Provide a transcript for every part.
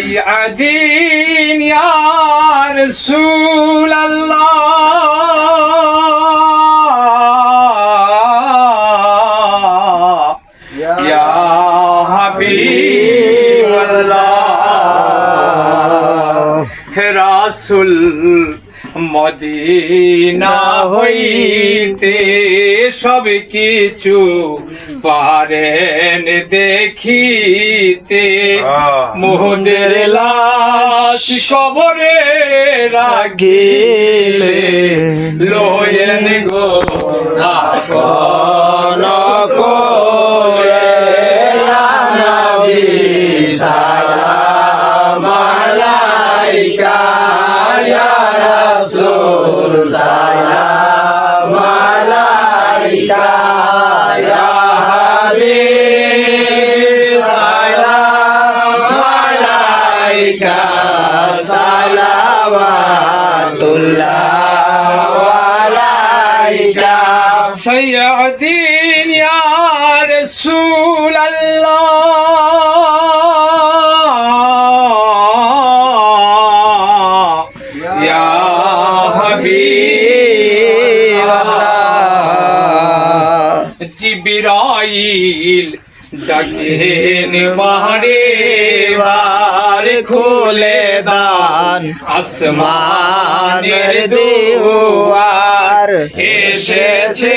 بيعة يا رسول الله يا حبيب الله رسول Medina হইতে সব কিছু পারেন দেখিতে। মোহদের লাশ কবরে রাখিলে। লোয়েন গো করে নবী সালাম আলাইকা। জিবিরাইল ডাকেন বাহারে বার খুলে দান। আসমানের দুয়ার এসেছে।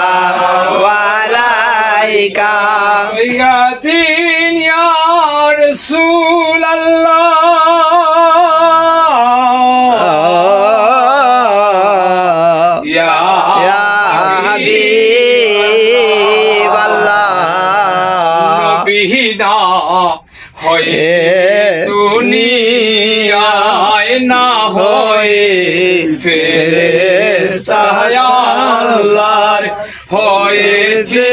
দুনিয়ায় না হয়ে ফেরেশতা আল্লাহর হয়েছে।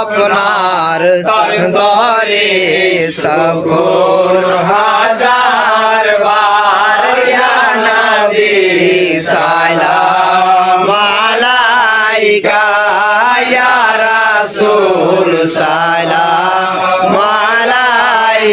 আপনার তার দরে সকল হাজার বার নবী সালাম আলাইকা ইয়া রাসূল সালাম।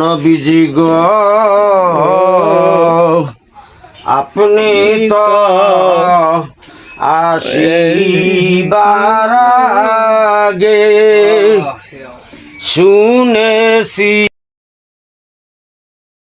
নবীজি গো আপনি তো আসিবার আগে শুনেছি